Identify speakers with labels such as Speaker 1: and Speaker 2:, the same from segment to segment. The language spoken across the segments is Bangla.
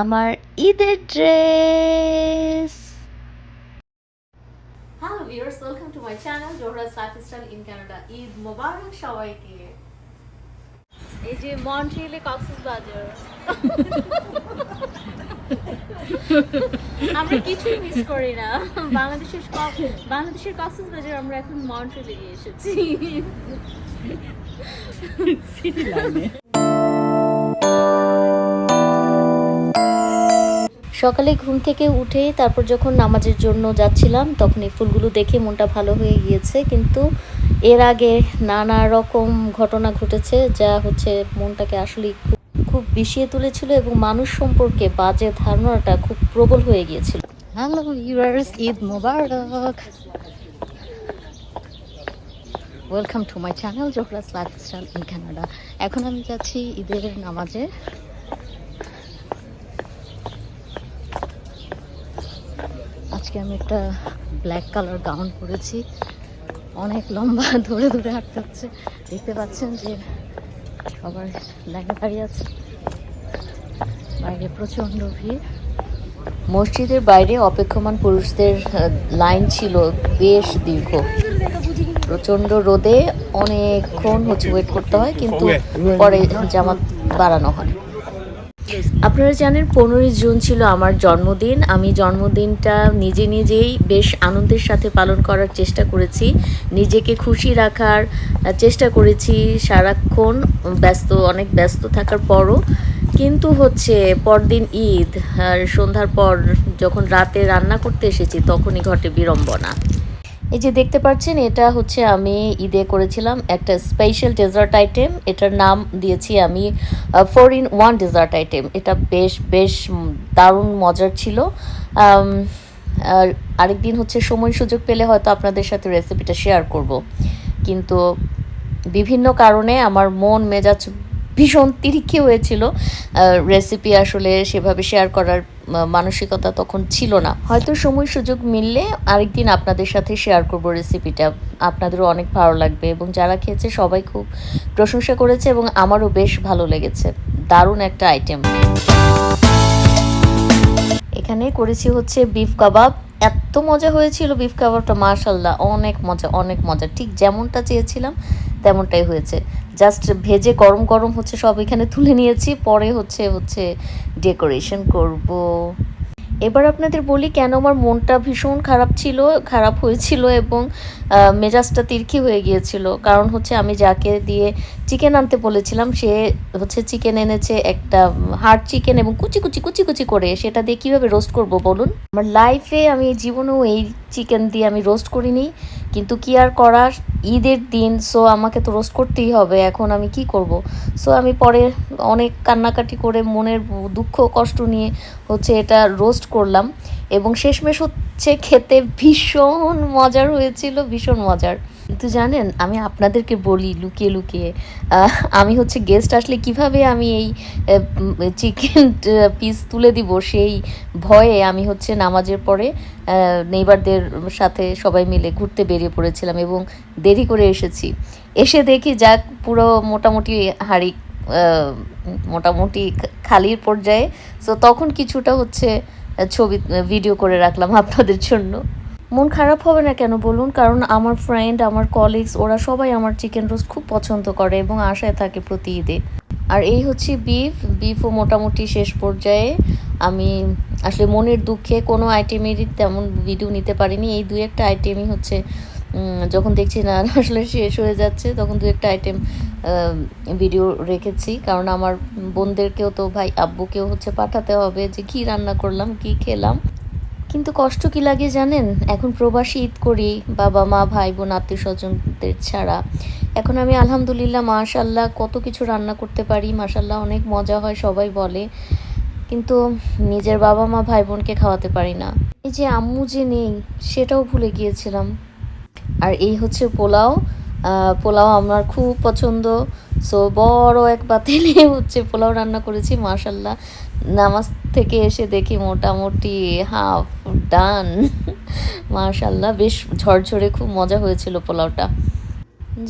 Speaker 1: আমার ঈদের dress.
Speaker 2: Hello viewers welcome to my channel Zohra's lifestyle in Canada Eid Mubarak সবাইকে। এই যে মন্ট্রিয়ালে কক্সেস বাজার আমরা কিছুই মিস করি না। বাংলাদেশের বাংলাদেশের কক্সেস বাজার আমরা এখন মন্ট্রিয়ালে গিয়ে এসেছি।
Speaker 1: সকালে ঘুম থেকে উঠে তারপর যখন নামাজের জন্য যাচ্ছিলাম তখন এই ফুলগুলো দেখে মনটা ভালো হয়ে গিয়েছে। কিন্তু এর আগে নানা রকম ঘটনা ঘটেছে যা হচ্ছে মনটাকে আসলে খুব বিষিয়ে তুলেছিল এবং মানুষ সম্পর্কে বাজে ধারণাটা খুব প্রবল হয়ে গিয়েছিল। Eid Mubarak. Welcome to my channel Zohra's lifestyle in Canada এখন আমি যাচ্ছি ঈদের নামাজে। আজকে আমি একটা ব্ল্যাক কালার গাউন পরেছি। অনেক লম্বা, ধরে ধরে হাঁটতে হচ্ছে। দেখতে পাচ্ছেন যে সবার লাইনে দাঁড়িয়ে আছে। বাইরে, প্রচণ্ড ভিড়। মসজিদের বাইরে অপেক্ষমান পুরুষদের লাইন ছিল বেশ দীর্ঘ। প্রচণ্ড রোদে অনেকক্ষণ হচ্ছে ওয়েট করতে হয়, কিন্তু পরে জামাত বাড়ানো হয়। আপনারা জানেন পনেরোই জুন ছিল আমার জন্মদিন। আমি জন্মদিনটা নিজে নিজেই বেশ আনন্দের সাথে পালন করার চেষ্টা করেছি। নিজেকে খুশি রাখার চেষ্টা করেছি সারাক্ষণ। ব্যস্ত, অনেক ব্যস্ত থাকার পরও কিন্তু হচ্ছে পরদিন ঈদ আর সন্ধ্যার পর যখন রাতে রান্না করতে এসেছি, তখনই ঘটে বিড়ম্বনা। এই যে দেখতে পাচ্ছেন, এটা হচ্ছে আমি ঈদে করেছিলাম একটা স্পেশাল ডেজার্ট আইটেম এটার নাম দিয়েছি আমি four in one dessert item এটা বেশ বেশ দারুণ মজার ছিল। আর আরেকদিন হচ্ছে সময় সুযোগ পেলে হয়তো আপনাদের সাথে রেসিপিটা শেয়ার করব। কিন্তু বিভিন্ন কারণে আমার মন, মেজাজ ভীষণ তিরিক্ষি হয়েছিল। রেসিপি আসলে সেভাবে শেয়ার করার মানসিকতা তখন ছিল না। হয়তো সময় সুযোগ মিললে আরেকদিন আপনাদের সাথে শেয়ার করব রেসিপিটা আপনাদেরও অনেক ভালো লাগবে এবং যারা খেয়েছে সবাই খুব প্রশংসা করেছে এবং আমারও বেশ ভালো লেগেছে। দারুণ একটা আইটেম এখানে করেছি হচ্ছে বিফ কাবাব এত মজা হয়েছিল বিফ কাবাবটা মাশাল্লাহ অনেক মজা অনেক মজা। ঠিক যেমনটা চেয়েছিলাম, তেমনটাই হয়েছে। জাস্ট ভেজে গরম গরম হচ্ছে সব এখানে তুলে নিয়েছি, পরে হচ্ছে হচ্ছে ডেকোরেশন করব। এবার আপনাদের বলি কেন আমার মনটা ভীষণ খারাপ ছিল, খারাপ হয়েছিল এবং মেজাজটা তিরকি হয়ে গিয়েছিল। কারণ হচ্ছে আমি যাকে দিয়ে চিকেন আনতে বলেছিলাম, সে হচ্ছে চিকেন এনেছে একটা হার্ড চিকেন এবং কুচি কুচি কুচি কুচি করে। সেটা দিয়ে কীভাবে রোস্ট করব বলুন? আমার লাইফে আমি, জীবনেও এই চিকেন দিয়ে আমি রোস্ট করিনি। কিন্তু কি আর করার? ঈদের দিন সো আমাকে তো রোস্ট করতেই হবে, এখন আমি কি করব? সো আমি পরে অনেক কান্নাকাটি করে মনের দুঃখ, কষ্ট নিয়ে হচ্ছে এটা রোস্ট করলাম এবং শেষমেশ হচ্ছে খেতে ভীষণ মজার হয়েছিল, ভীষণ মজার। কিন্তু জানেন, আমি আপনাদেরকে বলি লুকিয়ে লুকিয়ে আমি হচ্ছে গেস্ট আসলে কীভাবে আমি এই চিকেন পিস তুলে দিব সেই ভয়ে আমি হচ্ছে নামাজের পরে নেইবারদের সাথে সবাই মিলে ঘুরতে বেরিয়ে পড়েছিলাম এবং দেরি করে এসেছি। এসে দেখি যাক পুরো মোটামুটি হাড়ি মোটামুটি খালির পর্যায়ে। সো তখন কিছুটা হচ্ছে ছবি, ভিডিও করে রাখলাম আপনাদের জন্য। মন খারাপ হবে না কেন বলুন? কারণ আমার ফ্রেন্ড আমার কলিগস ওরা সবাই আমার চিকেন রোস্ট খুব পছন্দ করে এবং আশায় থাকে প্রতি ঈদে। আর এই হচ্ছে বিফ বিফও মোটামুটি শেষ পর্যায়ে। আমি আসলে মনের দুঃখে কোনো আইটেমেরই তেমন ভিডিও নিতে পারিনি। এই দুই একটা আইটেমই হচ্ছে যখন দেখছি না আসলে শেষ হয়ে যাচ্ছে, তখন দু একটা আইটেম ভিডিও রেখেছি। কারণ আমার বোনদেরকেও তো ভাই, আব্বুকেও হচ্ছে পাঠাতে হবে যে কী রান্না করলাম, কী খেলাম। কিন্তু কষ্ট কি লাগে জানেন? এখন প্রবাসী ঈদ করি, বাবা, মা, ভাই, বোন, আত্মীয় স্বজনদের ছাড়া। এখন আমি আলহামদুলিল্লাহ মাশাল্লাহ কত কিছু রান্না করতে পারি মাশাল্লাহ অনেক মজা হয়, সবাই বলে। কিন্তু নিজের বাবা মা, ভাই, বোনকে খাওয়াতে পারি না। এই যে আম্মু যে নেই, সেটাও ভুলে গিয়েছিলাম। আর এই হচ্ছে পোলাও। পোলাও আমার খুব পছন্দ। সো বড় এক পাতিলে হচ্ছে পোলাও রান্না করেছি মাশাল্লাহ নামাজ থেকে এসে দেখি মোটামুটি হাফ ডান মাশাল্লাহ বেশ ঝরঝরে খুব মজা হয়েছিল পোলাওটা।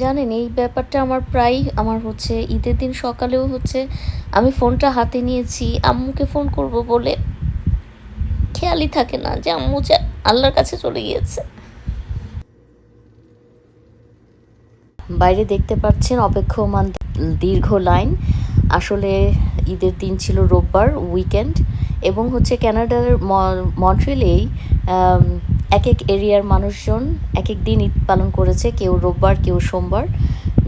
Speaker 1: জানেন, এই ব্যাপারটা আমার প্রায় আমার হচ্ছে ঈদের দিন সকালেও হচ্ছে, আমি ফোনটা হাতে নিয়েছি, আম্মুকে ফোন করব বলে খেয়ালই থাকে না যে আম্মু যে আল্লাহর কাছে চলে গিয়েছে। বাইরে দেখতে পাচ্ছেন অপেক্ষমান দীর্ঘ লাইন। আসলে ঈদের দিন ছিল রোববার উইকেন্ড এবং হচ্ছে ক্যানাডার মন্ট্রিলেই এক এক এরিয়ার মানুষজন এক এক দিন ঈদ পালন করেছে, কেউ রোববার, কেউ সোমবার।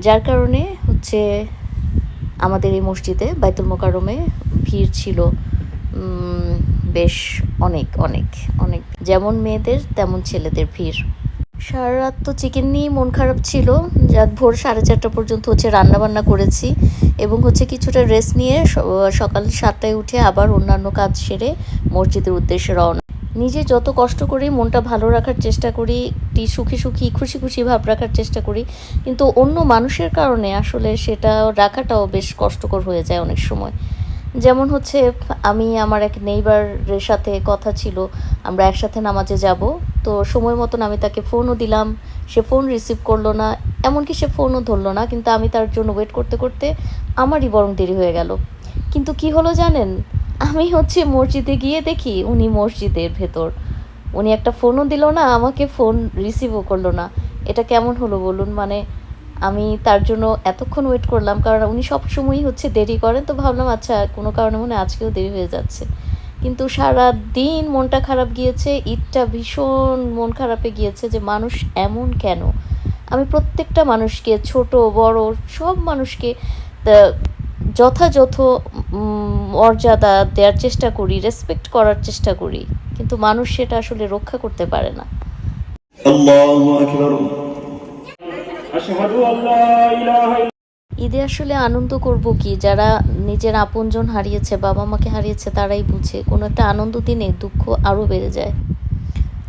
Speaker 1: যার কারণে হচ্ছে আমাদের এই মসজিদে বাইতুল মোকারমে ভিড় ছিল বেশ অনেক অনেক অনেক। যেমন মেয়েদের, তেমন ছেলেদের ভিড়। সারা রাত তো চিকেন নিয়েই মন খারাপ ছিল। রাত ভোর সাড়ে চারটা পর্যন্ত হচ্ছে রান্নাবান্না করেছি এবং হচ্ছে কিছুটা রেস্ট নিয়ে সকাল সাতটায় উঠে আবার অন্যান্য কাজ সেরে মসজিদের উদ্দেশ্যে রওনা। নিজে যত কষ্ট করি, মনটা ভালো রাখার চেষ্টা করি একটি সুখী সুখী, খুশি খুশি ভাব রাখার চেষ্টা করি, কিন্তু অন্য মানুষের কারণে আসলে সেটা রাখাটাও বেশ কষ্টকর হয়ে যায় অনেক সময়। যেমন হচ্ছে, আমি, আমার এক নেইবারের সাথে কথা ছিল, আমরা একসাথে নামাজে যাব। তো সময় মতন আমি তাকে ফোনও দিলাম, সে ফোন রিসিভ করল না, এমনকি সে ফোনও ধরলো না, কিন্তু আমি তার জন্য ওয়েট করতে করতে আমারই বরং দেরি হয়ে গেল। কিন্তু কি হলো জানেন? আমি হচ্ছে মসজিদে গিয়ে দেখি উনি মসজিদের ভেতর। উনি একটা ফোনও দিল না, আমাকে ফোন রিসিভও করল না। এটা কেমন হলো বলুন? মানে আমি তার জন্য এতক্ষণ ওয়েট করলাম, কারণ উনি সব সময়ই হচ্ছে দেরি করেন। তো ভাবলাম আচ্ছা কোনো কারণে মনে আজকেও দেরি হয়ে যাচ্ছে। কিন্তু সারা দিন মনটা খারাপ গিয়েছে ঈদটা ভীষণ মন খারাপে গিয়েছে যে মানুষ এমন কেন? আমি প্রত্যেকটা মানুষকে, ছোট, বড়, সব মানুষকে যথাযথ মর্যাদা দেওয়ার চেষ্টা করি রেসপেক্ট করার চেষ্টা করি। কিন্তু মানুষ সেটা আসলে রক্ষা করতে পারে না।
Speaker 3: আল্লাহু আকবার।
Speaker 1: ঈদে আসলে আনন্দ করব কি? যারা নিজের আপনজন হারিয়েছে, বাবা মাকে হারিয়েছে, তারাই বুঝে। কোনো একটা আনন্দ দিনে দুঃখ আরও বেড়ে যায়।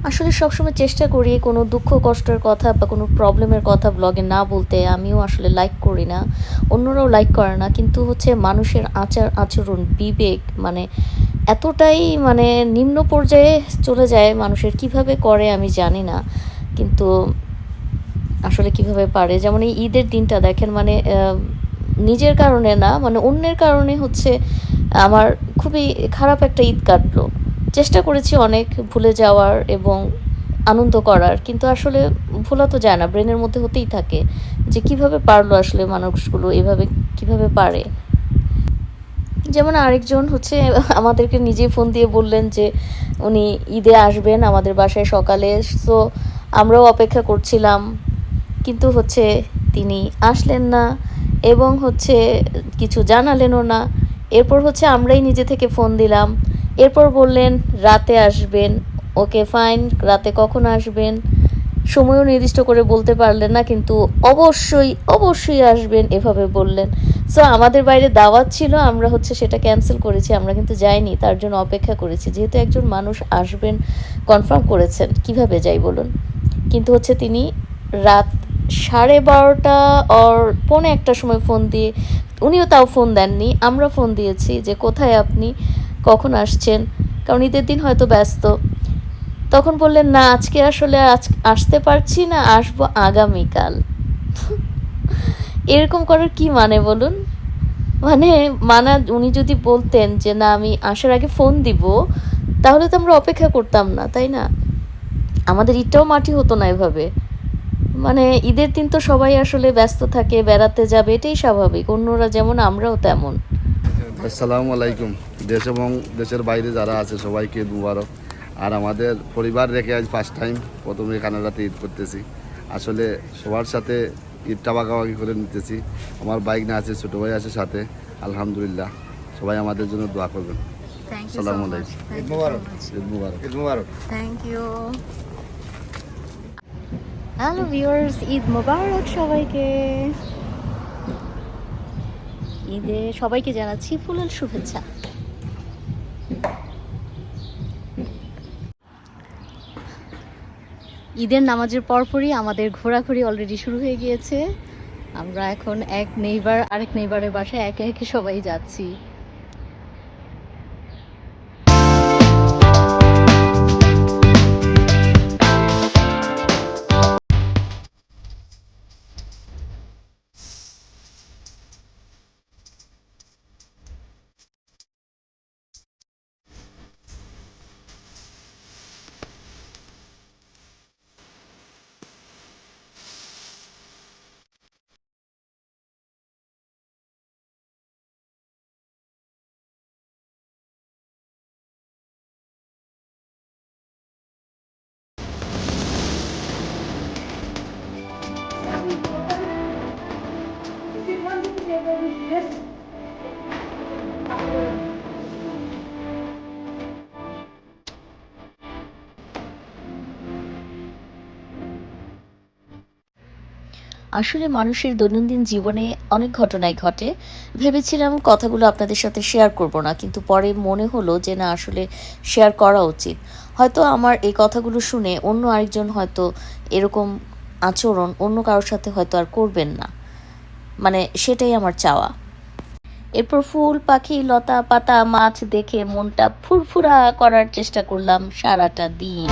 Speaker 1: আসলে সবসময় চেষ্টা করি কোনো দুঃখ, কষ্টের কথা বা কোনো প্রবলেমের কথা ব্লগে না বলতে। আমিও আসলে লাইক করি না। অন্যরাও লাইক করে না। কিন্তু হচ্ছে মানুষের আচার, আচরণ, বিবেক মানে এতটাই মানে নিম্ন পর্যায়ে চলে যায় মানুষের। কীভাবে করে আমি জানি না। কিন্তু আসলে কীভাবে পারে? যেমন এই ঈদের দিনটা দেখেন মানে নিজের কারণে না মানে অন্যের কারণে হচ্ছে আমার খুবই খারাপ একটা ঈদ কাটলো। চেষ্টা করেছি অনেক ভুলে যাওয়ার এবং আনন্দ করার, কিন্তু আসলে ভোলা তো যায় না, ব্রেনের মধ্যে হতেই থাকে যে কীভাবে পারল আসলে মানুষগুলো, এভাবে কীভাবে পারে। যেমন আরেকজন হচ্ছে আমাদেরকে নিজে ফোন দিয়ে বললেন যে, উনি ঈদে আসবেন আমাদের বাসায় সকালে। সো আমরাও অপেক্ষা করছিলাম। কিন্তু হচ্ছে তিনি আসলেন না এবং হচ্ছে কিছু জানালেনও না। এরপর হচ্ছে আমরাই নিজে থেকে ফোন দিলাম। এরপর বললেন, রাতে আসবেন। ওকে ফাইন, রাতে কখন আসবেন? সময়ও নির্দিষ্ট করে বলতে পারলেন না, কিন্তু অবশ্যই অবশ্যই আসবেন এভাবে বললেন। সো আমাদের বাইরে দাওয়াত ছিল, আমরা হচ্ছে সেটা ক্যান্সেল করেছি, আমরা কিন্তু যাইনি, তার জন্য অপেক্ষা করেছি। যেহেতু একজন মানুষ আসবেন কনফার্ম করেছেন, কীভাবে যাই বলুন? কিন্তু হচ্ছে তিনি রাত সাড়ে বারোটা ওর পৌনে একটার সময় ফোন দিয়ে, উনিও তাও ফোন দেননি, আমরা ফোন দিয়েছি যে কোথায় আপনি, কখন আসছেন, কারণ ঈদের দিন হয়তো ব্যস্ত। তখন বললেন, না, আজকে আসলে আজ আসতে পারছি না, আসব আগামীকাল। এরকম করার কি মানে বলুন? মানে মানা, উনি যদি বলতেন যে, না, আমি আসার আগে ফোন দিব, তাহলে তো আমরা অপেক্ষা করতাম না, তাই না? আমাদের ঈদটাও মাটি হতো না এভাবে। মানে ঈদের দিন তো সবাই আসলে ব্যস্ত থাকে বেড়াতে যাবে এটাই স্বাভাবিক। অন্যরা যেমন আমরাও তেমন।
Speaker 4: আসসালামু আলাইকুম। দেশ এবং দেশের বাইরে যারা আছে সবাইকে ঈদ মুবারক। আর আমাদের পরিবার রেখে আজ ফার্স্ট টাইম প্রথমে কানাডাতে ঈদ করতেছি। আসলে সবার সাথে ঈদটা বাগাবাগি করে নিতেছি। আমার বাইক না আছে ছোটো ভাই আছে সাথে। আলহামদুলিল্লাহ। সবাই আমাদের জন্য দোয়া করবেন। আসসালামু আলাইকুম। Eid Mubarak Eid Mubarak. Eid Mubarak.
Speaker 1: Thank you hello viewers Eid Mubarak সবাইকে। ঈদে সবাইকে জানাচ্ছি ফুলের শুভেচ্ছা। ঈদের নামাজের পরপরই আমাদের ঘোরাঘুরি অলরেডি শুরু হয়ে গিয়েছে। আমরা এখন এক নেইবার, আরেক নেইবারের বাসায় একে একে সবাই যাচ্ছি। আসলে মানুষের দৈনন্দিন জীবনে অনেক ঘটনাই ঘটে। ভেবেছিলাম কথাগুলো আপনাদের সাথে শেয়ার করব না, কিন্তু পরে মনে হলো যে না, আসলে শেয়ার করা উচিত। হয়তো আমার এই কথাগুলো শুনে অন্য আরেকজন হয়তো এরকম আচরণ অন্য কারোর সাথে হয়তো আর করবেন না। মানে সেটাই আমার চাওয়া। এরপর ফুল, পাখি, লতা, পাতা, মাছ দেখে মনটা ফুরফুরা করার চেষ্টা করলাম সারাটা দিন।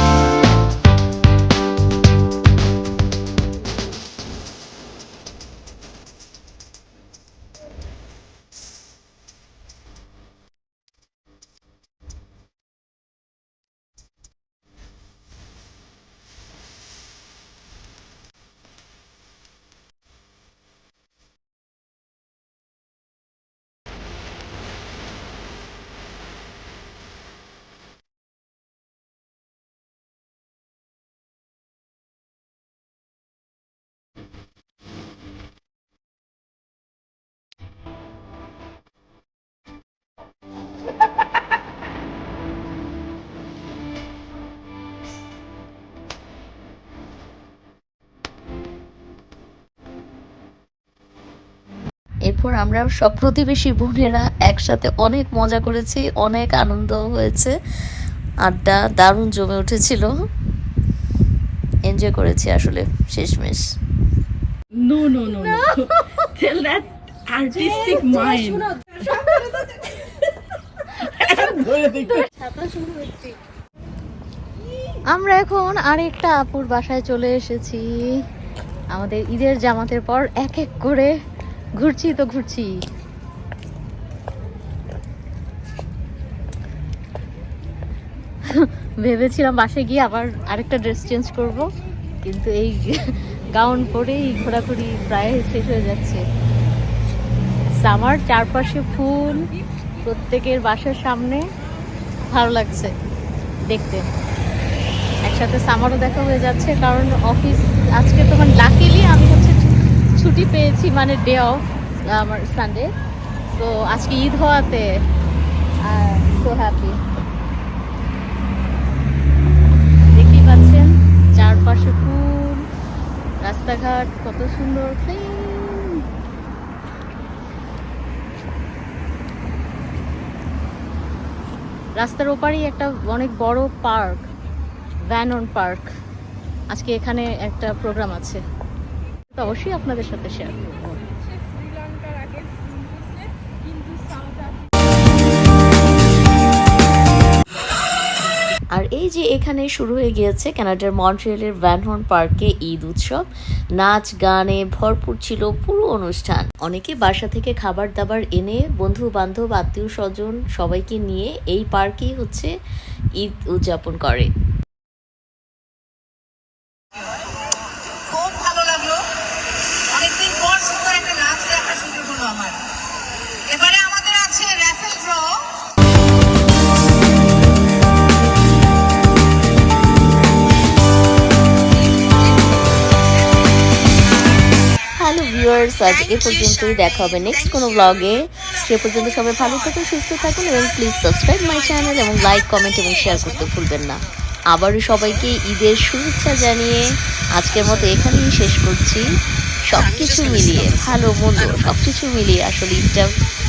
Speaker 1: এরপর আমরা সব প্রতিবেশী বোনেরা একসাথে অনেক মজা করেছি অনেক আনন্দ হয়েছে আড্ডা দারুণ জমে উঠেছিল এনজয় করেছি আসলে শেষমেশ
Speaker 5: no, no, no. Tell that artistic mind.
Speaker 2: আমরা এখন আরেকটা আপুর বাসায় চলে এসেছি আমাদের ঈদের জামাতের পর এক এক করে ঘুরছি তো ঘুরছি। ভেবেছিলাম বাসে গিয়ে আবার আরেকটা ড্রেস চেঞ্জ করব, কিন্তু এই গাউন পরেই ঘোরাঘুরি প্রায় শেষ হয়ে যাচ্ছে। সামার চারপাশে ফুল, প্রত্যেকের বাসার সামনে, ভালো লাগছে দেখতে। একসাথে সামারও দেখা হয়ে যাচ্ছে, কারণ অফিস আজকে তো মানে লাকিলি আমি হচ্ছে ছুটি পেয়েছি মানে ডে অফ আমার সানডে তো আজকে ঈদ হওয়াতে সো হ্যাপি দেখতেই পাচ্ছেন, চারপাশে ফুল, রাস্তাঘাট কত সুন্দর রাস্তার ওপারেই একটা অনেক বড় পার্ক ভ্যানন পার্ক আজকে এখানে একটা প্রোগ্রাম আছে। তো অবশ্যই আপনাদের সাথে শেয়ার করব।
Speaker 1: আর এই যে এখানে শুরু হয়ে গিয়েছে কানাডার মন্ট্রিয়ালের ভ্যানহর্ন পার্কে ঈদ উৎসব। নাচ, গানে ভরপুর ছিল পুরো অনুষ্ঠান। অনেকে বাসা থেকে খাবার দাবার এনে বন্ধু বান্ধব আত্মীয় স্বজন সবাইকে নিয়ে এই পার্কেই হচ্ছে ঈদ উদযাপন করে। ভিউয়ার্স আজ এ পর্যন্তই দেখা হবে নেক্সট কোনো ব্লগে সে পর্যন্ত সবাই ভালো থাকুন সুস্থ থাকুন এবং প্লিজ সাবস্ক্রাইব মাই চ্যানেল এবং লাইক কমেন্ট এবং শেয়ার করতে ভুলবেন না। আবারও সবাইকে ঈদের শুভেচ্ছা জানিয়ে আজকের মতো এখানেই শেষ করছি। সব কিছু মিলিয়ে ভালো মন্দ সব কিছু মিলিয়ে আসলে ঈদটা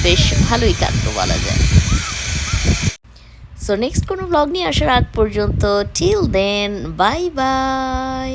Speaker 1: বেশ ভালোই কাটলো বলা যায়। সো নেক্সট কোনো ব্লগ নিয়ে আসার আগ পর্যন্ত টিল দেন বাই বাই